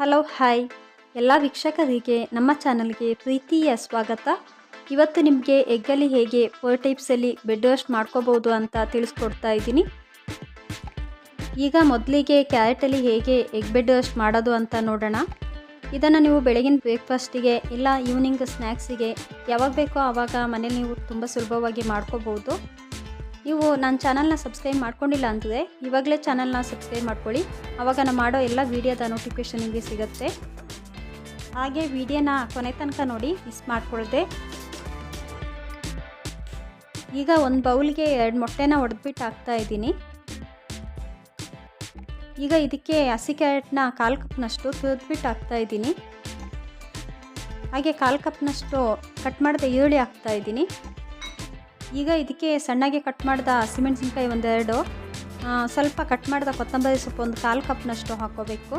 Hello, hi. ಎಲ್ಲ ವೀಕ್ಷಕರಿಗೆ ನಮ್ಮ ಚಾನಲ್ಗೆ ಪ್ರೀತಿಯ ಸ್ವಾಗತ. ಇವತ್ತು ನಿಮಗೆ ಎಗ್ಗಲ್ಲಿ ಹೇಗೆ ಫೋರ್ ಟೈಪ್ಸಲ್ಲಿ ಬೆಡ್ ರೋಸ್ಟ್ ಮಾಡ್ಕೋಬೋದು ಅಂತ ತಿಳಿಸ್ಕೊಡ್ತಾ ಇದ್ದೀನಿ. ಈಗ ಮೊದಲಿಗೆ ಕ್ಯಾರೆಟಲ್ಲಿ ಹೇಗೆ ಎಗ್ ಬೆಡ್ ರೋಸ್ಟ್ ಮಾಡೋದು ಅಂತ ನೋಡೋಣ. ಇದನ್ನು ನೀವು ಬೆಳಗಿನ ಬ್ರೇಕ್ಫಾಸ್ಟಿಗೆ ಇಲ್ಲ ಈವ್ನಿಂಗ್ ಸ್ನ್ಯಾಕ್ಸಿಗೆ ಯಾವಾಗ ಬೇಕೋ ಆವಾಗ ಮನೇಲಿ ನೀವು ತುಂಬ ಸುಲಭವಾಗಿ ಮಾಡ್ಕೋಬೋದು. ನೀವು ನನ್ನ ಚಾನಲ್ನ ಸಬ್ಸ್ಕ್ರೈಬ್ ಮಾಡ್ಕೊಂಡಿಲ್ಲ ಅಂತಿದೆ ಇವಾಗಲೇ ಚಾನಲ್ನ ಸಬ್ಸ್ಕ್ರೈಬ್ ಮಾಡ್ಕೊಳ್ಳಿ. ಆವಾಗ ನಾನು ಮಾಡೋ ಎಲ್ಲ ವೀಡಿಯೋದ ನೋಟಿಫಿಕೇಷನ್ ನಿಮಗೆ ಸಿಗುತ್ತೆ. ಹಾಗೆ ವಿಡಿಯೋನ ಕೊನೆ ತನಕ ನೋಡಿ ಮಿಸ್ ಮಾಡ್ಕೊಳ್ದೆ. ಈಗ ಒಂದು ಬೌಲ್ಗೆ ಎರಡು ಮೊಟ್ಟೆನ ಹೊಡೆದ್ಬಿಟ್ಟು ಹಾಕ್ತಾ ಇದ್ದೀನಿ. ಈಗ ಇದಕ್ಕೆ ಹಸಿ ಕ್ಯಾರೆಟ್ನ ಕಾಲು ಕಪ್ನಷ್ಟು ತುರಿದ್ಬಿಟ್ಟು ಹಾಕ್ತಾ ಇದ್ದೀನಿ. ಹಾಗೆ ಕಾಲು ಕಪ್ನಷ್ಟು ಕಟ್ ಮಾಡಿದ ಈರುಳ್ಳಿ ಹಾಕ್ತಾ ಇದ್ದೀನಿ. ಈಗ ಇದಕ್ಕೆ ಸಣ್ಣಗೆ ಕಟ್ ಮಾಡಿದ ಹಸಿಮೆಣಸಿನ್ಕಾಯಿ ಒಂದೆರಡು ಸ್ವಲ್ಪ ಕಟ್ ಮಾಡಿದ ಕೊತ್ತಂಬರಿ ಸೊಪ್ಪು ಒಂದು ಕಾಲು ಕಪ್ನಷ್ಟು ಹಾಕೋಬೇಕು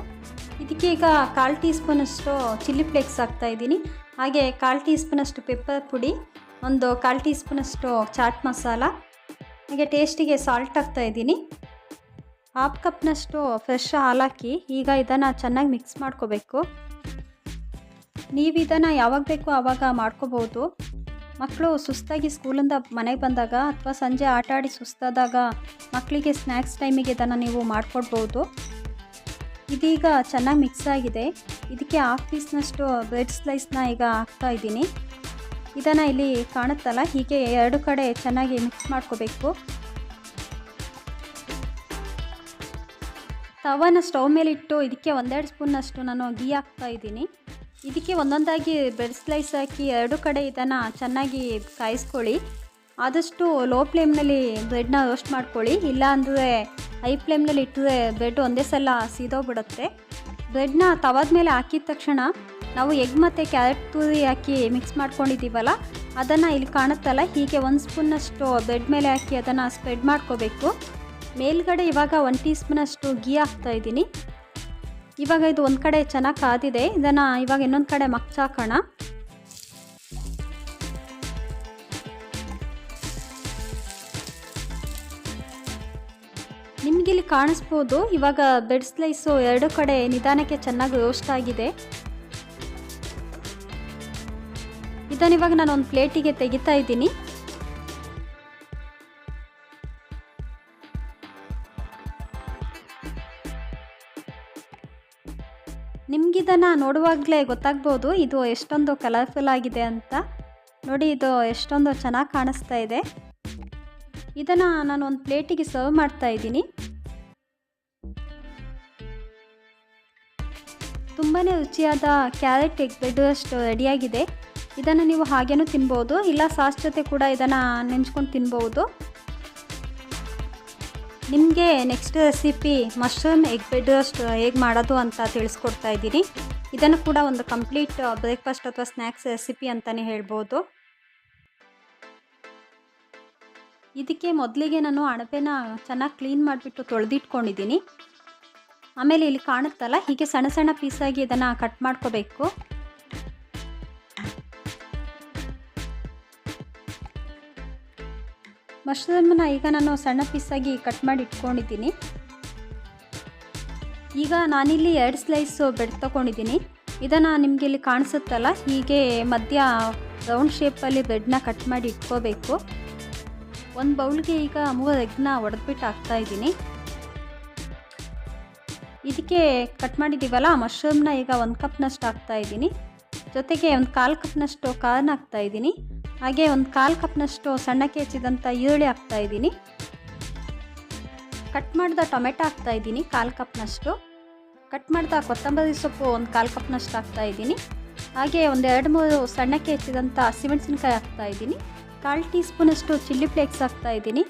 ಇದಕ್ಕೆ ಈಗ ಕಾಲು ಟೀ ಸ್ಪೂನಷ್ಟು ಚಿಲ್ಲಿ ಫ್ಲೇಕ್ಸ್ ಹಾಕ್ತಾ ಇದ್ದೀನಿ. ಹಾಗೆ ಕಾಲು ಟೀ ಸ್ಪೂನಷ್ಟು ಪೆಪ್ಪರ್ ಪುಡಿ, ಒಂದು ಕಾಲು ಟೀ ಸ್ಪೂನಷ್ಟು ಚಾಟ್ ಮಸಾಲ, ಹಾಗೆ ಟೇಸ್ಟಿಗೆ ಸಾಲ್ಟ್ ಹಾಕ್ತಾ ಇದ್ದೀನಿ. ಹಾಫ್ ಕಪ್ನಷ್ಟು ಫ್ರೆಶ್ ಹಾಲಾಕಿ ಈಗ ಇದನ್ನು ಚೆನ್ನಾಗಿ ಮಿಕ್ಸ್ ಮಾಡ್ಕೋಬೇಕು. ನೀವು ಇದನ್ನು ಯಾವಾಗ ಬೇಕೋ ಆವಾಗ ಮಾಡ್ಕೋಬೋದು. ಮಕ್ಕಳು ಸುಸ್ತಾಗಿ ಸ್ಕೂಲಿಂದ ಮನೆಗೆ ಬಂದಾಗ ಅಥವಾ ಸಂಜೆ ಆಟ ಆಡಿ ಸುಸ್ತಾದಾಗ ಮಕ್ಕಳಿಗೆ ಸ್ನ್ಯಾಕ್ಸ್ ಟೈಮಿಗೆ ಇದನ್ನು ನೀವು ಮಾಡಿಕೊಡ್ಬೋದು. ಇದೀಗ ಚೆನ್ನಾಗಿ ಮಿಕ್ಸ್ ಆಗಿದೆ. ಇದಕ್ಕೆ ಹಾಫ್ ಪೀಸ್ನಷ್ಟು ಬ್ರೆಡ್ ಸ್ಲೈಸ್ನ ಈಗ ಹಾಕ್ತಾ ಇದ್ದೀನಿ. ಇದನ್ನು ಇಲ್ಲಿ ಕಾಣುತ್ತಲ್ಲ, ಹೀಗೆ ಎರಡು ಕಡೆ ಚೆನ್ನಾಗಿ ಮಿಕ್ಸ್ ಮಾಡ್ಕೋಬೇಕು. ತವನ ಸ್ಟವ್ ಮೇಲೆ ಇಟ್ಟು ಇದಕ್ಕೆ ಒಂದೆರಡು ಸ್ಪೂನ್ನಷ್ಟು ನಾನು ಗೀ ಹಾಕ್ತಾ ಇದ್ದೀನಿ. ಇದಕ್ಕೆ ಒಂದೊಂದಾಗಿ ಬ್ರೆಡ್ ಸ್ಲೈಸ್ ಹಾಕಿ ಎರಡು ಕಡೆ ಇದನ್ನು ಚೆನ್ನಾಗಿ ಕಾಯಿಸ್ಕೊಳ್ಳಿ. ಆದಷ್ಟು ಲೋ ಫ್ಲೇಮ್ನಲ್ಲಿ ಬ್ರೆಡ್ನ ರೋಸ್ಟ್ ಮಾಡ್ಕೊಳ್ಳಿ. ಇಲ್ಲ ಅಂದರೆ ಹೈ ಫ್ಲೇಮ್ನಲ್ಲಿ ಇಟ್ಟರೆ ಬ್ರೆಡ್ ಒಂದೇ ಸಲ ಸೀದೋಗ್ಬಿಡುತ್ತೆ. ಬ್ರೆಡ್ನ ತವಾದ ಮೇಲೆ ಹಾಕಿದ ತಕ್ಷಣ ನಾವು ಎಗ್ ಮತ್ತು ಕ್ಯಾರೆಟ್ ತುರಿ ಹಾಕಿ ಮಿಕ್ಸ್ ಮಾಡ್ಕೊಂಡಿದ್ದೀವಲ್ಲ, ಅದನ್ನು ಇಲ್ಲಿ ಕಾಣುತ್ತಲ್ಲ, ಹೀಗೆ ಒಂದು ಸ್ಪೂನಷ್ಟು ಬ್ರೆಡ್ ಮೇಲೆ ಹಾಕಿ ಅದನ್ನು ಸ್ಪ್ರೆಡ್ ಮಾಡ್ಕೋಬೇಕು. ಮೇಲ್ಗಡೆ ಇವಾಗ ಒನ್ ಟೀ ಸ್ಪೂನಷ್ಟು ಗೀ ಹಾಕ್ತಾ ಇದ್ದೀನಿ. ಇವಾಗ ಇದು ಒಂದು ಕಡೆ ಚೆನ್ನಾಗಿ ಕಾದಿದೆ. ಇದನ್ನು ಇವಾಗ ಇನ್ನೊಂದು ಕಡೆ ಮಗ್ಚಾಕೋಣ. ನಿಮಗಿಲ್ಲಿ ಕಾಣಿಸ್ಬೋದು. ಇವಾಗ ಬೆಡ್ ಸ್ಲೈಸು ಎರಡು ಕಡೆ ನಿಧಾನಕ್ಕೆ ಚೆನ್ನಾಗಿ ರೋಸ್ಟ್ ಆಗಿದೆ. ಇದನ್ನು ನಾನು ಒಂದು ಪ್ಲೇಟಿಗೆ ತೆಗಿತಾ ಇದ್ದೀನಿ. ನಿಮಗಿದನ್ನು ನೋಡುವಾಗಲೇ ಗೊತ್ತಾಗ್ಬೋದು, ಇದು ಎಷ್ಟೊಂದು ಕಲರ್ಫುಲ್ ಆಗಿದೆ ಅಂತ. ನೋಡಿ, ಇದು ಎಷ್ಟೊಂದು ಚೆನ್ನಾಗಿ ಕಾಣಿಸ್ತಾ ಇದೆ. ಇದನ್ನು ನಾನು ಒಂದು ಪ್ಲೇಟಿಗೆ ಸರ್ವ್ ಮಾಡ್ತಾ ಇದ್ದೀನಿ. ತುಂಬಾ ರುಚಿಯಾದ ಕ್ಯಾರೆಟ್ ಎಗ್ ಅಷ್ಟು ರೆಡಿಯಾಗಿದೆ. ಇದನ್ನು ನೀವು ಹಾಗೇನೂ ತಿನ್ಬೋದು, ಇಲ್ಲ ಸಾಸ್ ಜೊತೆ ಕೂಡ ಇದನ್ನು ನೆಂಚ್ಕೊಂಡು ತಿನ್ಬೋದು. ನಿಮಗೆ next recipe mushroom egg bed roast ಹೇಗೆ ಮಾಡೋದು ಅಂತ ತಿಳಿಸ್ಕೊಡ್ತಾ ಇದ್ದೀನಿ. ಇದನ್ನು ಕೂಡ ಒಂದು ಕಂಪ್ಲೀಟ್ ಬ್ರೇಕ್ಫಾಸ್ಟ್ ಅಥವಾ ಸ್ನ್ಯಾಕ್ಸ್ ರೆಸಿಪಿ ಅಂತಲೇ ಹೇಳ್ಬೋದು. ಇದಕ್ಕೆ ಮೊದಲಿಗೆ ನಾನು ಅಣಬೆನ ಚೆನ್ನಾಗಿ ಕ್ಲೀನ್ ಮಾಡಿಬಿಟ್ಟು ತೊಳೆದಿಟ್ಕೊಂಡಿದ್ದೀನಿ. ಆಮೇಲೆ ಇಲ್ಲಿ ಕಾಣುತ್ತಲ್ಲ, ಹೀಗೆ ಸಣ್ಣ ಸಣ್ಣ ಪೀಸಾಗಿ ಇದನ್ನು ಕಟ್ ಮಾಡ್ಕೋಬೇಕು. ಮಶ್ರೂಮನ್ನ ಈಗ ನಾನು ಸಣ್ಣ ಪೀಸಾಗಿ ಕಟ್ ಮಾಡಿ ಇಟ್ಕೊಂಡಿದ್ದೀನಿ. ಈಗ ನಾನಿಲ್ಲಿ ಎರಡು ಸ್ಲೈಸು ಬೆಡ್ ತೊಗೊಂಡಿದ್ದೀನಿ. ಇದನ್ನು ನಿಮಗೆ ಇಲ್ಲಿ ಕಾಣಿಸುತ್ತಲ್ಲ, ಹೀಗೆ ಮಧ್ಯ ರೌಂಡ್ ಶೇಪಲ್ಲಿ ಬ್ರೆಡ್ನ ಕಟ್ ಮಾಡಿ ಇಟ್ಕೋಬೇಕು. ಒಂದು ಬೌಲ್ಗೆ ಈಗ ಮೂರು ಎಗ್ನ ಒಡೆದ್ಬಿಟ್ಟು ಹಾಕ್ತಾ ಇದ್ದೀನಿ. ಇದಕ್ಕೆ ಕಟ್ ಮಾಡಿದ್ದೀವಲ್ಲ ಮಶ್ರೂಮ್ನ ಈಗ ಒಂದು ಕಪ್ನಷ್ಟು ಹಾಕ್ತಾ ಇದ್ದೀನಿ. ಜೊತೆಗೆ ಒಂದು ಕಾಲು ಕಪ್ನಷ್ಟು ಕಾರ್ನ್ ಹಾಕ್ತಾ ಇದ್ದೀನಿ. ಹಾಗೆ ಒಂದು ಕಾಲು ಕಪ್ನಷ್ಟು ಸಣ್ಣಕ್ಕೆ ಹೆಚ್ಚಿದಂಥ ಈರುಳ್ಳಿ ಹಾಕ್ತಾ ಇದ್ದೀನಿ. ಕಟ್ ಮಾಡಿದ ಟೊಮೆಟೊ ಹಾಕ್ತಾ ಇದ್ದೀನಿ ಕಾಲು ಕಪ್ನಷ್ಟು. ಕಟ್ ಮಾಡಿದ ಕೊತ್ತಂಬರಿ ಸೊಪ್ಪು ಒಂದು ಕಾಲು ಕಪ್ನಷ್ಟು ಹಾಕ್ತಾ ಇದ್ದೀನಿ. ಹಾಗೆ ಒಂದು ಎರಡು ಮೂರು ಸಣ್ಣಕ್ಕೆ ಹೆಚ್ಚಿದಂಥ ಹಸಿಮೆಣಸಿನ್ಕಾಯಿ ಹಾಕ್ತಾ ಇದ್ದೀನಿ. ಕಾಲು ಟೀ ಸ್ಪೂನಷ್ಟು ಚಿಲ್ಲಿ ಫ್ಲೇಕ್ಸ್ ಹಾಕ್ತಾ ಇದ್ದೀನಿ.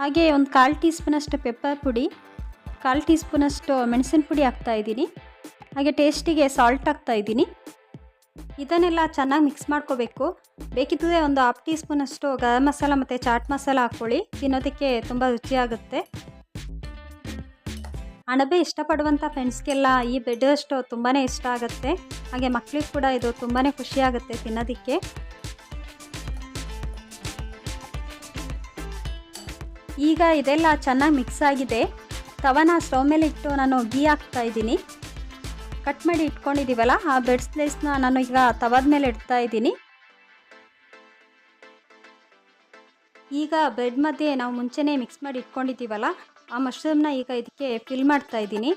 ಹಾಗೆ ಒಂದು ಕಾಲು ಟೀ ಸ್ಪೂನಷ್ಟು ಪೆಪ್ಪರ್ ಪುಡಿ, ಕಾಲು ಟೀ ಸ್ಪೂನಷ್ಟು ಮೆಣಸಿನ ಪುಡಿ ಹಾಕ್ತಾ ಇದ್ದೀನಿ. ಹಾಗೆ ಟೇಸ್ಟಿಗೆ ಸಾಲ್ಟ್ ಹಾಕ್ತಾ ಇದ್ದೀನಿ. ಇದನ್ನೆಲ್ಲ ಚೆನ್ನಾಗಿ ಮಿಕ್ಸ್ ಮಾಡ್ಕೋಬೇಕು. ಬೇಕಿದ್ದರೆ ಒಂದು ಹಾಫ್ ಟೀ ಸ್ಪೂನಷ್ಟು ಗರಂ ಮಸಾಲ ಮತ್ತು ಚಾಟ್ ಮಸಾಲ ಹಾಕ್ಕೊಳ್ಳಿ. ತಿನ್ನೋದಕ್ಕೆ ತುಂಬ ರುಚಿಯಾಗುತ್ತೆ. ಅಣಬೆ ಇಷ್ಟಪಡುವಂಥ ಫ್ರೆಂಡ್ಸ್ಗೆಲ್ಲ ಈ ಬ್ರೆಡ್ ಅಷ್ಟು ತುಂಬಾ ಇಷ್ಟ ಆಗುತ್ತೆ. ಹಾಗೆ ಮಕ್ಕಳಿಗೆ ಕೂಡ ಇದು ತುಂಬಾ ಖುಷಿಯಾಗುತ್ತೆ ತಿನ್ನೋದಕ್ಕೆ. ಈಗ ಇದೆಲ್ಲ ಚೆನ್ನಾಗಿ ಮಿಕ್ಸ್ ಆಗಿದೆ. ತವನ ಸ್ಟವ್ ಮೇಲೆ ಇಟ್ಟು ನಾನು ಗೀ ಹಾಕ್ತಾ ಇದ್ದೀನಿ. ಕಟ್ ಮಾಡಿ ಇಟ್ಕೊಂಡಿದ್ದೀವಲ್ಲ ಆ ಬೆಡ್ ಸ್ಲೈಸ್ನ ನಾನು ಈಗ ತವದ ಮೇಲೆ ಇಡ್ತಾ ಇದ್ದೀನಿ. ಈಗ ಬ್ರೆಡ್ ಮಧ್ಯೆ ನಾವು ಮುಂಚೆನೇ ಮಿಕ್ಸ್ ಮಾಡಿ ಇಟ್ಕೊಂಡಿದ್ದೀವಲ್ಲ ಆ ಮಶ್ರೂಮ್ನ ಈಗ ಇದಕ್ಕೆ ಫಿಲ್ ಮಾಡ್ತಾ ಇದ್ದೀನಿ.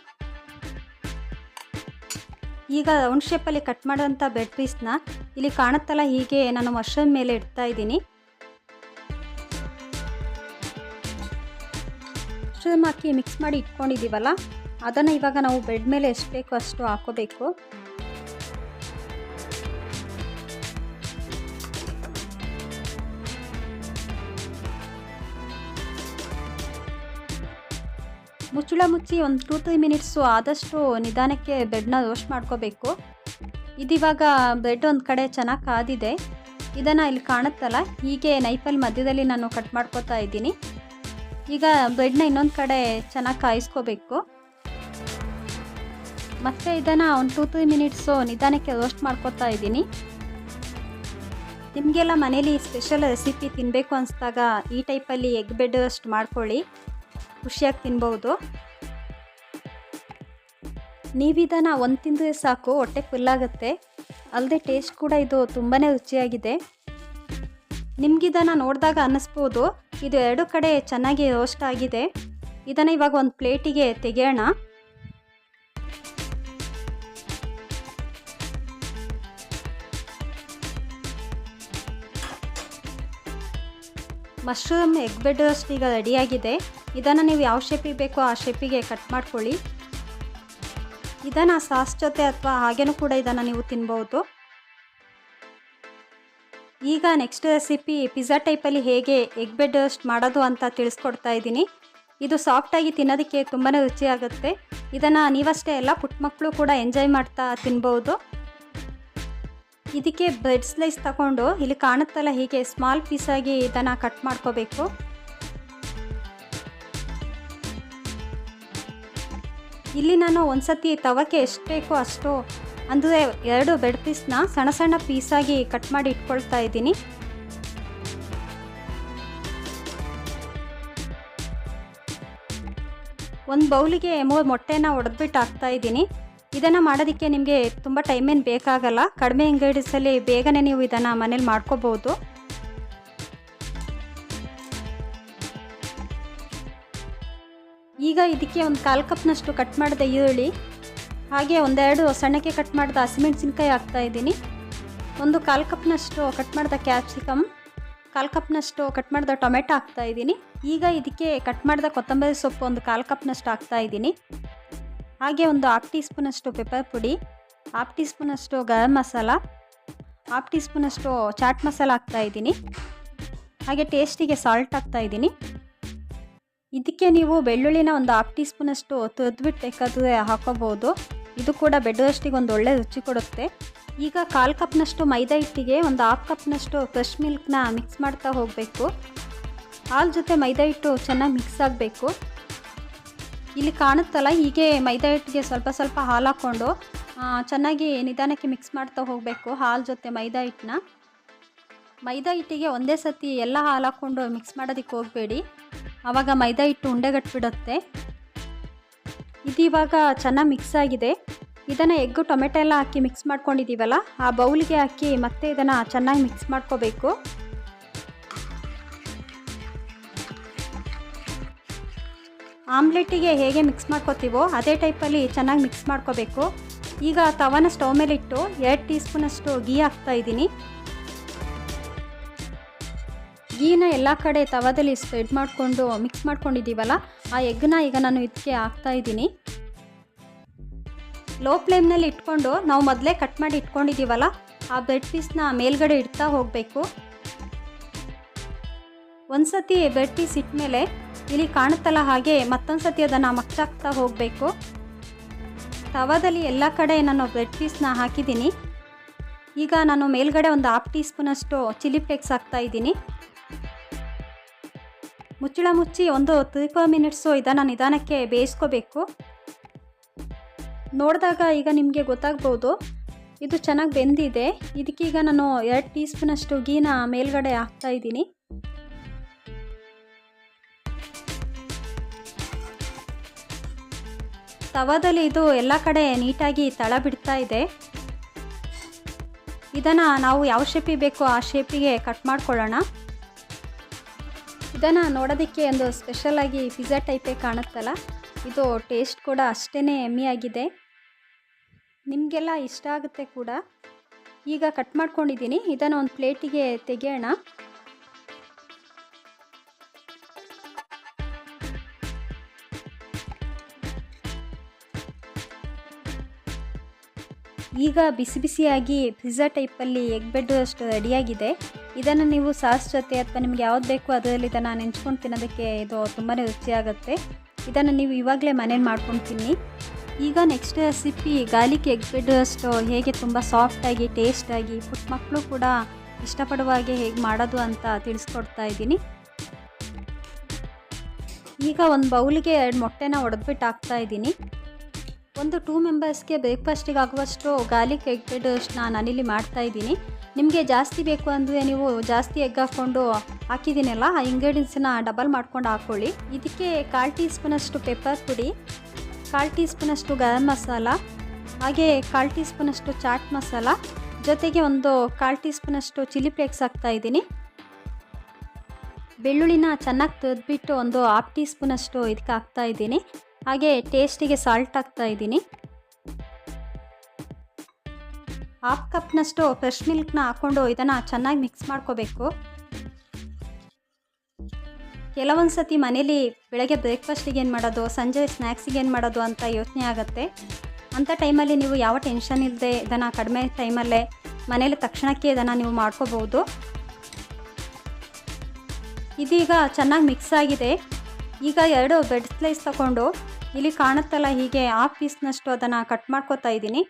ಈಗ ರೌಂಡ್ ಶೇಪಲ್ಲಿ ಕಟ್ ಮಾಡೋಂಥ ಬ್ರೆಡ್ ಪೀಸ್ನ ಇಲ್ಲಿ ಕಾಣುತ್ತಲ್ಲ ಹೀಗೆ ನಾನು ಮಶ್ರೂಮ್ ಮೇಲೆ ಇಡ್ತಾ ಇದ್ದೀನಿ. ಮಶ್ರೂಮ್ ಹಾಕಿ ಮಿಕ್ಸ್ ಮಾಡಿ ಇಟ್ಕೊಂಡಿದ್ದೀವಲ್ಲ ಅದನ್ನು ಇವಾಗ ನಾವು ಬೆಡ್ ಮೇಲೆ ಎಷ್ಟು ಬೇಕೋ ಅಷ್ಟು ಹಾಕೋಬೇಕು. ಮುಚ್ಚುಳ ಮುಚ್ಚಿ ಒಂದು ಟೂ ತ್ರೀ ಮಿನಿಟ್ಸು ಆದಷ್ಟು ನಿಧಾನಕ್ಕೆ ಬೆಡ್ನ ರೋಸ್ಟ್ ಮಾಡ್ಕೋಬೇಕು. ಇದಿವಾಗ ಬ್ರೆಡ್ ಒಂದು ಕಡೆ ಚೆನ್ನಾಗಿ ಕಾದಿದೆ. ಇದನ್ನು ಇಲ್ಲಿ ಕಾಣುತ್ತಲ್ಲ, ಹೀಗೆ ನೈಫಲ್ಲಿ ಮಧ್ಯದಲ್ಲಿ ನಾನು ಕಟ್ ಮಾಡ್ಕೋತಾ ಇದ್ದೀನಿ. ಈಗ ಬ್ರೆಡ್ನ ಇನ್ನೊಂದು ಕಡೆ ಚೆನ್ನಾಗಿ ಕಾಯಿಸ್ಕೋಬೇಕು. ಮತ್ತು ಇದನ್ನು ಒಂದು ಟೂ ತ್ರೀ ಮಿನಿಟ್ಸು ನಿಧಾನಕ್ಕೆ ರೋಸ್ಟ್ ಮಾಡ್ಕೋತಾ ಇದ್ದೀನಿ. ನಿಮಗೆಲ್ಲ ಮನೇಲಿ ಸ್ಪೆಷಲ್ ರೆಸಿಪಿ ತಿನ್ನಬೇಕು ಅನಿಸ್ದಾಗ ಈ ಟೈಪಲ್ಲಿ ಎಗ್ ಬೆಡ್ ರೋಸ್ಟ್ ಮಾಡ್ಕೊಳ್ಳಿ. ಖುಷಿಯಾಗಿ ತಿನ್ಬೋದು. ನೀವಿದನ್ನು ಒಂದು ತಿಂದರೆ ಸಾಕು, ಹೊಟ್ಟೆ ಫುಲ್ಲಾಗುತ್ತೆ ಅಲ್ಲದೆ ಟೇಸ್ಟ್ ಕೂಡ ಇದು ತುಂಬಾ ರುಚಿಯಾಗಿದೆ. ನಿಮಗಿದನ್ನು ನೋಡಿದಾಗ ಅನ್ನಿಸ್ಬೋದು, ಇದು ಎರಡು ಕಡೆ ಚೆನ್ನಾಗಿ ರೋಸ್ಟ್ ಆಗಿದೆ. ಇದನ್ನು ಇವಾಗ ಒಂದು ಪ್ಲೇಟಿಗೆ ತೆಗೆಯೋಣ. ಮಶ್ರೂಮ್, ಎಗ್ ಬೆಡ್ ರೋಸ್ಟ್ ಈಗ ರೆಡಿಯಾಗಿದೆ. ಇದನ್ನು ನೀವು ಯಾವ ಶೇಪಿಗೆ ಬೇಕೋ ಆ ಶೇಪಿಗೆ ಕಟ್ ಮಾಡ್ಕೊಳ್ಳಿ. ಇದನ್ನು ಸಾಸ್ ಜೊತೆ ಅಥವಾ ಹಾಗೇನೂ ಕೂಡ ಇದನ್ನು ನೀವು ತಿನ್ಬೋದು. ಈಗ ನೆಕ್ಸ್ಟ್ ರೆಸಿಪಿ ಪಿಜ್ಜಾ ಟೈಪಲ್ಲಿ ಹೇಗೆ ಎಗ್ ಬೆಡ್ ರೋಸ್ಟ್ ಮಾಡೋದು ಅಂತ ತಿಳಿಸ್ಕೊಡ್ತಾ ಇದ್ದೀನಿ. ಇದು ಸಾಫ್ಟಾಗಿ ತಿನ್ನೋದಕ್ಕೆ ತುಂಬಾ ರುಚಿಯಾಗುತ್ತೆ. ಇದನ್ನು ನೀವಷ್ಟೇ ಎಲ್ಲ ಪುಟ್ಟ ಮಕ್ಕಳು ಕೂಡ ಎಂಜಾಯ್ ಮಾಡ್ತಾ ತಿನ್ಬೋದು. ಇದಕ್ಕೆ ಬ್ರೆಡ್ ಸ್ಲೈಸ್ ತಗೊಂಡು ಇಲ್ಲಿ ಕಾಣುತ್ತಲ್ಲ ಹೀಗೆ ಸ್ಮಾಲ್ ಪೀಸಾಗಿ ಇದನ್ನು ಕಟ್ ಮಾಡ್ಕೋಬೇಕು. ಇಲ್ಲಿ ನಾನು ಒಂದ್ಸತಿ ತವಕ್ಕೆ ಎಷ್ಟು ಬೇಕೋ ಅಷ್ಟು, ಅಂದರೆ ಎರಡು ಬೆಡ್ ಪೀಸ್ನ ಸಣ್ಣ ಸಣ್ಣ ಪೀಸಾಗಿ ಕಟ್ ಮಾಡಿ ಇಟ್ಕೊಳ್ತಾ ಇದ್ದೀನಿ. ಒಂದು ಬೌಲಿಗೆ ಮೂರು ಮೊಟ್ಟೆನ ಒಡೆದ್ಬಿಟ್ಟು ಹಾಕ್ತಾ ಇದ್ದೀನಿ. ಇದನ್ನು ಮಾಡೋದಕ್ಕೆ ನಿಮಗೆ ತುಂಬ ಟೈಮೇನು ಬೇಕಾಗಲ್ಲ. ಕಡಿಮೆ ಇಂಗ್ರೀಡಿಯನ್ಸಲ್ಲಿ ಬೇಗನೆ ನೀವು ಇದನ್ನು ಮನೇಲಿ ಮಾಡ್ಕೋಬೋದು. ಈಗ ಇದಕ್ಕೆ ಒಂದು ಕಾಲು ಕಪ್ನಷ್ಟು ಕಟ್ ಮಾಡಿದ ಈರುಳ್ಳಿ, ಹಾಗೆ ಒಂದೆರಡು ಸಣ್ಣಕ್ಕೆ ಕಟ್ ಮಾಡಿದ ಹಸಿಮೆಣಸಿನ್ಕಾಯಿ ಹಾಕ್ತಾ ಇದ್ದೀನಿ. ಒಂದು ಕಾಲು ಕಪ್ನಷ್ಟು ಕಟ್ ಮಾಡಿದ ಕ್ಯಾಪ್ಸಿಕಮ್ ಕಾಲು ಕಪ್ನಷ್ಟು ಕಟ್ ಮಾಡಿದ ಟೊಮೆಟೊ ಹಾಕ್ತಾ ಇದ್ದೀನಿ. ಈಗ ಇದಕ್ಕೆ ಕಟ್ ಮಾಡಿದ ಕೊತ್ತಂಬರಿ ಸೊಪ್ಪು ಒಂದು ಕಾಲು ಕಪ್ನಷ್ಟು ಹಾಕ್ತಾ ಇದ್ದೀನಿ. ಹಾಗೆ ಒಂದು ಹಾಫ್ ಟೀ ಸ್ಪೂನಷ್ಟು ಪೆಪ್ಪರ್ ಪುಡಿ ಹಾಫ್ ಟೀ ಸ್ಪೂನಷ್ಟು ಗರಂ ಮಸಾಲ ಹಾಫ್ ಟೀ ಸ್ಪೂನಷ್ಟು ಚಾಟ್ ಮಸಾಲ ಹಾಕ್ತಾ ಇದ್ದೀನಿ. ಹಾಗೆ ಟೇಸ್ಟಿಗೆ ಸಾಲ್ಟ್ ಹಾಕ್ತಾ ಇದ್ದೀನಿ. ಇದಕ್ಕೆ ನೀವು ಬೆಳ್ಳುಳ್ಳಿನ ಒಂದು ಹಾಫ್ ಟೀ ಸ್ಪೂನಷ್ಟು ತುರಿದ್ಬಿಟ್ಟು ಬೇಕಾದರೆ ಹಾಕೋಬೋದು. ಇದು ಕೂಡ ಬೆಡ್ ಒಂದು ಒಳ್ಳೆ ರುಚಿ ಕೊಡುತ್ತೆ. ಈಗ ಕಾಲು ಕಪ್ನಷ್ಟು ಮೈದಾ ಹಿಟ್ಟಿಗೆ ಒಂದು ಹಾಫ್ ಕಪ್ನಷ್ಟು ಫ್ರೆಶ್ ಮಿಲ್ಕ್ನ ಮಿಕ್ಸ್ ಮಾಡ್ತಾ ಹೋಗಬೇಕು. ಹಾಲು ಜೊತೆ ಮೈದಾ ಹಿಟ್ಟು ಚೆನ್ನಾಗಿ ಮಿಕ್ಸ್ ಆಗಬೇಕು. ಇಲ್ಲಿ ಕಾಣುತ್ತಲ್ಲ, ಹೀಗೆ ಮೈದಾ ಹಿಟ್ಟಿಗೆ ಸ್ವಲ್ಪ ಸ್ವಲ್ಪ ಹಾಲು ಹಾಕ್ಕೊಂಡು ಚೆನ್ನಾಗಿ ನಿಧಾನಕ್ಕೆ ಮಿಕ್ಸ್ ಮಾಡ್ತಾ ಹೋಗಬೇಕು ಹಾಲು ಜೊತೆ ಮೈದಾ ಹಿಟ್ಟನ್ನ ಮೈದಾ ಹಿಟ್ಟಿಗೆ ಒಂದೇ ಸತಿ ಎಲ್ಲ ಹಾಲು ಹಾಕ್ಕೊಂಡು ಮಿಕ್ಸ್ ಮಾಡೋದಕ್ಕೆ ಹೋಗಬೇಡಿ. ಆವಾಗ ಮೈದಾ ಹಿಟ್ಟು ಉಂಡೆಗಟ್ಬಿಡುತ್ತೆ ಇದು ಇವಾಗ ಚೆನ್ನಾಗಿ ಮಿಕ್ಸ್ ಆಗಿದೆ. ಇದನ್ನು ಎಗ್ಗು, ಟೊಮೆಟೊ ಎಲ್ಲ ಹಾಕಿ ಮಿಕ್ಸ್ ಮಾಡ್ಕೊಂಡಿದ್ದೀವಲ್ಲ ಆ ಬೌಲ್ಗೆ ಹಾಕಿ ಮತ್ತೆ ಇದನ್ನು ಚೆನ್ನಾಗಿ ಮಿಕ್ಸ್ ಮಾಡ್ಕೋಬೇಕು. ಆಮ್ಲೆಟ್ಟಿಗೆ ಹೇಗೆ ಮಿಕ್ಸ್ ಮಾಡ್ಕೋತೀವೋ ಅದೇ ಟೈಪಲ್ಲಿ ಚೆನ್ನಾಗಿ ಮಿಕ್ಸ್ ಮಾಡ್ಕೋಬೇಕು. ಈಗ ತವನ ಸ್ಟವ್ ಮೇಲಿಟ್ಟು ಎರಡು ಟೀ ಸ್ಪೂನಷ್ಟು ಗೀ ಹಾಕ್ತಾ ಇದ್ದೀನಿ. ಗೀನ ಎಲ್ಲ ಕಡೆ ತವದಲ್ಲಿ ಸ್ಪ್ರೆಡ್ ಮಾಡಿಕೊಂಡು ಮಿಕ್ಸ್ ಮಾಡ್ಕೊಂಡಿದ್ದೀವಲ್ಲ, ಆ ಎಗ್ನ ಈಗ ನಾನು ಇದಕ್ಕೆ ಹಾಕ್ತಾ ಇದ್ದೀನಿ. ಲೋ ಫ್ಲೇಮ್ನಲ್ಲಿ ಇಟ್ಕೊಂಡು ನಾವು ಮೊದಲೇ ಕಟ್ ಮಾಡಿ ಇಟ್ಕೊಂಡಿದ್ದೀವಲ್ಲ, ಆ ಬ್ರೆಡ್ ಪೀಸ್ನ ಮೇಲ್ಗಡೆ ಇಡ್ತಾ ಹೋಗಬೇಕು. ಒಂದು ಸತಿ ಬ್ರೆಡ್ ಪೀಸ್ ಇಟ್ಮೇಲೆ ಇಲ್ಲಿ ಕಾಣುತ್ತಲ್ಲ ಹಾಗೆ ಮತ್ತೊಂದು ಸತಿ ಅದನ್ನು ಮಗ್ಚಾಕ್ತಾ ಹೋಗಬೇಕು. ತವದಲ್ಲಿ ಎಲ್ಲ ಕಡೆ ನಾನು ಬ್ರೆಡ್ ಪೀಸ್ನ ಹಾಕಿದ್ದೀನಿ. ಈಗ ನಾನು ಮೇಲ್ಗಡೆ ಒಂದು ಹಾಫ್ ಟೀ ಸ್ಪೂನಷ್ಟು ಚಿಲ್ಲಿ ಫ್ಲೇಕ್ಸ್ ಹಾಕ್ತಾ ಇದ್ದೀನಿ. ಮುಚ್ಚಳ ಮುಚ್ಚಿ ಒಂದು ತ್ರೀ ಫೋರ್ ಮಿನಿಟ್ಸು ಇದನ್ನು ನಿಧಾನಕ್ಕೆ ಬೇಯಿಸ್ಕೋಬೇಕು. ನೋಡಿದಾಗ ಈಗ ನಿಮಗೆ ಗೊತ್ತಾಗ್ಬೋದು. ಇದು ಚೆನ್ನಾಗಿ ಬೆಂದಿದೆ. ಇದಕ್ಕೀಗ ನಾನು ಎರಡು ಟೀ ಸ್ಪೂನಷ್ಟು ಗೀನ ಮೇಲ್ಗಡೆ ಹಾಕ್ತಾ ಇದ್ದೀನಿ. ತವಾದಲ್ಲಿ ಇದು ಎಲ್ಲ ಕಡೆ ನೀಟಾಗಿ ತಳ ಬಿಡ್ತಾ ಇದೆ. ಇದನ್ನು ನಾವು ಯಾವ ಶೇಪಿಗೆ ಬೇಕೋ ಆ ಶೇಪಿಗೆ ಕಟ್ ಮಾಡ್ಕೊಳ್ಳೋಣ. ಇದನ್ನು ನೋಡೋದಕ್ಕೆ ಒಂದು ಸ್ಪೆಷಲಾಗಿ ಪಿಜ್ಜಾ ಟೈಪೇ ಕಾಣುತ್ತಲ್ಲ. ಇದು ಟೇಸ್ಟ್ ಕೂಡ ಅಷ್ಟೇ ಎಮ್ಮಿಯಾಗಿದೆ. ನಿಮಗೆಲ್ಲ ಇಷ್ಟ ಆಗುತ್ತೆ ಕೂಡ. ಈಗ ಕಟ್ ಮಾಡ್ಕೊಂಡಿದ್ದೀನಿ. ಇದನ್ನು ಒಂದು ಪ್ಲೇಟಿಗೆ ತೆಗೆಯೋಣ. ಈಗ ಬಿಸಿ ಬಿಸಿಯಾಗಿ ಪಿಜ್ಜಾ ಟೈಪಲ್ಲಿ ಎಗ್ ಬೆಡ್ ಅಷ್ಟು ರೆಡಿಯಾಗಿದೆ ಇದನ್ನು ನೀವು ಸಾಸ್ ಜೊತೆ ಅಥವಾ ನಿಮ್ಗೆ ಯಾವ್ದು ಬೇಕು ಅದರಲ್ಲಿ ಇದನ್ನು ನೆಂಚ್ಕೊಂಡು ತಿನ್ನೋದಕ್ಕೆ ಇದು ತುಂಬಾ ರುಚಿಯಾಗುತ್ತೆ. ಇದನ್ನು ನೀವು ಇವಾಗಲೇ ಮನೇಲಿ ಮಾಡ್ಕೊಂಡು ತಿನ್ನಿ ಈಗ next recipe garlic egg bed ಅಷ್ಟು ಹೇಗೆ ತುಂಬ ಸಾಫ್ಟಾಗಿ ಟೇಸ್ಟಾಗಿ ಪುಟ್ಟ ಮಕ್ಕಳು ಕೂಡ ಇಷ್ಟಪಡುವ ಹಾಗೆ ಹೇಗೆ ಮಾಡೋದು ಅಂತ ತಿಳಿಸ್ಕೊಡ್ತಾ ಇದ್ದೀನಿ. ಈಗ ಒಂದು ಬೌಲಿಗೆ ಎರಡು ಮೊಟ್ಟೆನ ಒಡೆದ್ಬಿಟ್ಟು ಹಾಕ್ತಾ ಇದ್ದೀನಿ. ಒಂದು ಟೂ ಮೆಂಬರ್ಸ್ಗೆ ಬ್ರೇಕ್ಫಾಸ್ಟಿಗೆ ಆಗುವಷ್ಟು ಗಾರ್ಲಿಕ್ ಎಗ್ ಬೆಡ್ ನಾನು ನಾನಿಲ್ಲಿ ಮಾಡ್ತಾ ಇದ್ದೀನಿ. ನಿಮಗೆ ಜಾಸ್ತಿ ಬೇಕು ಅಂದರೆ ನೀವು ಜಾಸ್ತಿ ಎಗ್ ಹಾಕ್ಕೊಂಡು ಹಾಕಿದ್ದೀನಲ್ಲ, ಆ ಇಂಗ್ರೀಡಿಯೆಂಟ್ಸನ್ನ ಡಬಲ್ ಮಾಡ್ಕೊಂಡು ಹಾಕ್ಕೊಳ್ಳಿ ಇದಕ್ಕೆ ಕಾಲು ಟೀ ಸ್ಪೂನಷ್ಟು ಪೆಪ್ಪರ್ ಪುಡಿ, ಕಾಲು ಟೀ ಸ್ಪೂನಷ್ಟು ಗರಂ ಮಸಾಲ, ಹಾಗೆ ಕಾಲು ಟೀ ಸ್ಪೂನಷ್ಟು ಚಾಟ್ ಮಸಾಲ, ಜೊತೆಗೆ ಒಂದು ಕಾಲು ಟೀ ಸ್ಪೂನಷ್ಟು ಚಿಲ್ಲಿ ಫ್ಲೇಕ್ಸ್ ಹಾಕ್ತಾ ಇದ್ದೀನಿ. ಬೆಳ್ಳುಳ್ಳಿನ ಚೆನ್ನಾಗಿ ತೆಗೆದ್ಬಿಟ್ಟು ಒಂದು ಹಾಫ್ ಟೀ ಸ್ಪೂನಷ್ಟು ಇದಕ್ಕೆ ಹಾಕ್ತಾ ಇದ್ದೀನಿ. ಹಾಗೆ ಟೇಸ್ಟಿಗೆ ಸಾಲ್ಟ್ ಹಾಕ್ತಾ ಇದ್ದೀನಿ. ಹಾಫ್ ಕಪ್ನಷ್ಟು ಫ್ರೆಶ್ ಮಿಲ್ಕ್ನ ಹಾಕ್ಕೊಂಡು ಇದನ್ನು ಚೆನ್ನಾಗಿ ಮಿಕ್ಸ್ ಮಾಡ್ಕೋಬೇಕು. ಕೆಲವೊಂದು ಸತಿ ಮನೇಲಿ ಬೆಳಗ್ಗೆ ಬ್ರೇಕ್ಫಾಸ್ಟಿಗೆ ಏನು ಮಾಡೋದು, ಸಂಜೆ ಸ್ನ್ಯಾಕ್ಸಿಗೆ ಏನು ಮಾಡೋದು ಅಂತ ಯೋಚನೆ ಆಗುತ್ತೆ. ಅಂಥ ಟೈಮಲ್ಲಿ ನೀವು ಯಾವ ಟೆನ್ಷನ್ ಇಲ್ಲದೆ ಇದನ್ನು ಕಡಿಮೆ ಟೈಮಲ್ಲೇ ಮನೇಲಿ ತಕ್ಷಣಕ್ಕೆ ಇದನ್ನು ನೀವು ಮಾಡ್ಕೋಬೋದು ಇದೀಗ ಚೆನ್ನಾಗಿ ಮಿಕ್ಸ್ ಆಗಿದೆ. ಈಗ ಎರಡು ಬೆಡ್ ಸ್ಲೈಸ್ ತಗೊಂಡು ಇಲ್ಲಿ ಕಾಣುತ್ತಲ್ಲ ಹೀಗೆ ಹಾಫ್ ಪೀಸ್ನಷ್ಟು ಅದನ್ನು ಕಟ್ ಮಾಡ್ಕೋತಾ ಇದ್ದೀನಿ.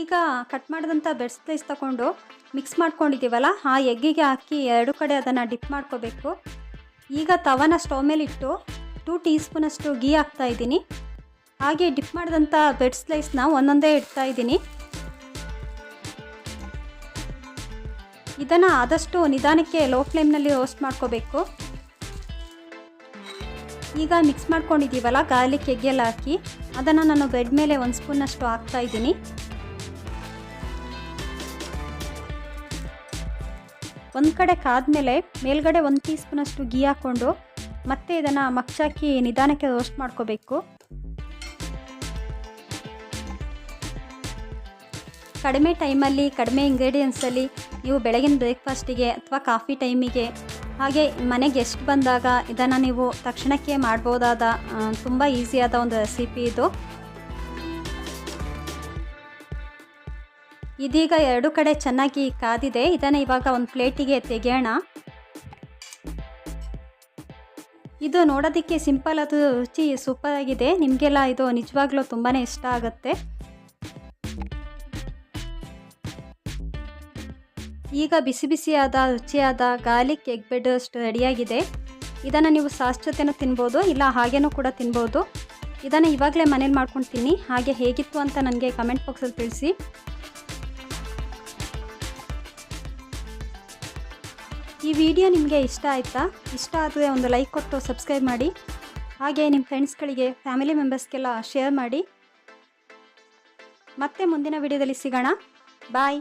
ಈಗ ಕಟ್ ಮಾಡಿದಂಥ ಬೆಡ್ ಸ್ಲೈಸ್ ತಗೊಂಡು ಮಿಕ್ಸ್ ಮಾಡ್ಕೊಂಡಿದ್ದೀವಲ್ಲ, ಆ ಎಗ್ಗಿಗೆ ಹಾಕಿ ಎರಡು ಕಡೆ ಅದನ್ನು ಡಿಪ್ ಮಾಡ್ಕೋಬೇಕು. ಈಗ ತವನ ಸ್ಟವ್ ಮೇಲೆ ಇಟ್ಟು ಟೂ ಟೀ ಸ್ಪೂನಷ್ಟು ಗೀ ಹಾಕ್ತಾ ಇದ್ದೀನಿ. ಹಾಗೆ ಡಿಪ್ ಮಾಡಿದಂಥ ಬೆಡ್ ಸ್ಲೈಸ್ನ ಒಂದೊಂದೇ ಇಡ್ತಾ ಇದ್ದೀನಿ. ಇದನ್ನು ಆದಷ್ಟು ನಿಧಾನಕ್ಕೆ ಲೋ ಫ್ಲೇಮ್ನಲ್ಲಿ ರೋಸ್ಟ್ ಮಾಡ್ಕೋಬೇಕು. ಈಗ ಮಿಕ್ಸ್ ಮಾಡ್ಕೊಂಡಿದ್ದೀವಲ್ಲ ಗಾರ್ಲಿಕ್ ಎಗ್ಗೆಲ್ಲ ಹಾಕಿ, ಅದನ್ನು ನಾನು ಬೆಡ್ ಮೇಲೆ ಒಂದು ಸ್ಪೂನಷ್ಟು ಹಾಕ್ತಾ ಇದ್ದೀನಿ. ಒಂದು ಕಡೆ ಕಾದ್ಮೇಲೆ ಮೇಲ್ಗಡೆ ಒಂದು ಟೀ ಸ್ಪೂನಷ್ಟು ಗೀ ಹಾಕ್ಕೊಂಡು, ಮತ್ತೆ ಇದನ್ನು ಮಗ್ಚಾಕಿ ನಿಧಾನಕ್ಕೆ ರೋಸ್ಟ್ ಮಾಡ್ಕೋಬೇಕು. ಕಡಿಮೆ ಟೈಮಲ್ಲಿ ಕಡಿಮೆ ಇಂಗ್ರೀಡಿಯೆಂಟ್ಸಲ್ಲಿ ನೀವು ಬೆಳಗಿನ ಬ್ರೇಕ್ಫಾಸ್ಟಿಗೆ ಅಥವಾ ಕಾಫಿ ಟೈಮಿಗೆ ಹಾಗೆ ಮನೆಗೆ ಎಷ್ಟು ಬಂದಾಗ ಇದನ್ನು ನೀವು ತಕ್ಷಣಕ್ಕೆ ಮಾಡ್ಬೋದಾದ ತುಂಬ ಈಸಿಯಾದ ಒಂದು ರೆಸಿಪಿ ಇದು. ಇದೀಗ ಎರಡು ಕಡೆ ಚೆನ್ನಾಗಿ ಕಾದಿದೆ. ಇದನ್ನು ಇವಾಗ ಒಂದು ಪ್ಲೇಟಿಗೆ ತೆಗೆಯೋಣ. ಇದು ನೋಡೋದಕ್ಕೆ ಸಿಂಪಲ್, ಅದು ರುಚಿ ಸೂಪರ್ ಆಗಿದೆ. ನಿಮಗೆಲ್ಲ ಇದು ನಿಜವಾಗ್ಲೂ ತುಂಬಾ ಇಷ್ಟ ಆಗುತ್ತೆ. ಈಗ ಬಿಸಿ ಬಿಸಿಯಾದ, ರುಚಿಯಾದ ಗಾರ್ಲಿಕ್ ಎಗ್ ಬೆಡ್ ಅಷ್ಟು ರೆಡಿಯಾಗಿದೆ ಇದನ್ನು ನೀವು ಸಾಸ್ ಜೊತೆನೂ ತಿನ್ಬೋದು, ಇಲ್ಲ ಹಾಗೇನೂ ಕೂಡ ತಿನ್ಬೋದು. ಇದನ್ನು ಇವಾಗಲೇ ಮನೇಲಿ ಮಾಡ್ಕೊಂಡು ತಿನ್ನಿ ಹಾಗೆ ಹೇಗಿತ್ತು ಅಂತ ನನಗೆ ಕಮೆಂಟ್ ಬಾಕ್ಸಲ್ಲಿ ತಿಳಿಸಿ. ಈ ವಿಡಿಯೋ ನಿಮಗೆ ಇಷ್ಟ ಆಯಿತಾ? ಇಷ್ಟ ಆದರೆ ಒಂದು ಲೈಕ್ ಕೊಟ್ಟು ಸಬ್ಸ್ಕ್ರೈಬ್ ಮಾಡಿ. ಹಾಗೆ ನಿಮ್ಮ ಫ್ರೆಂಡ್ಸ್ಗಳಿಗೆ ಫ್ಯಾಮಿಲಿ ಮೆಂಬರ್ಸ್ಗೆಲ್ಲ ಶೇರ್ ಮಾಡಿ. ಮತ್ತೆ ಮುಂದಿನ ವಿಡಿಯೋದಲ್ಲಿ ಸಿಗೋಣ. ಬಾಯ್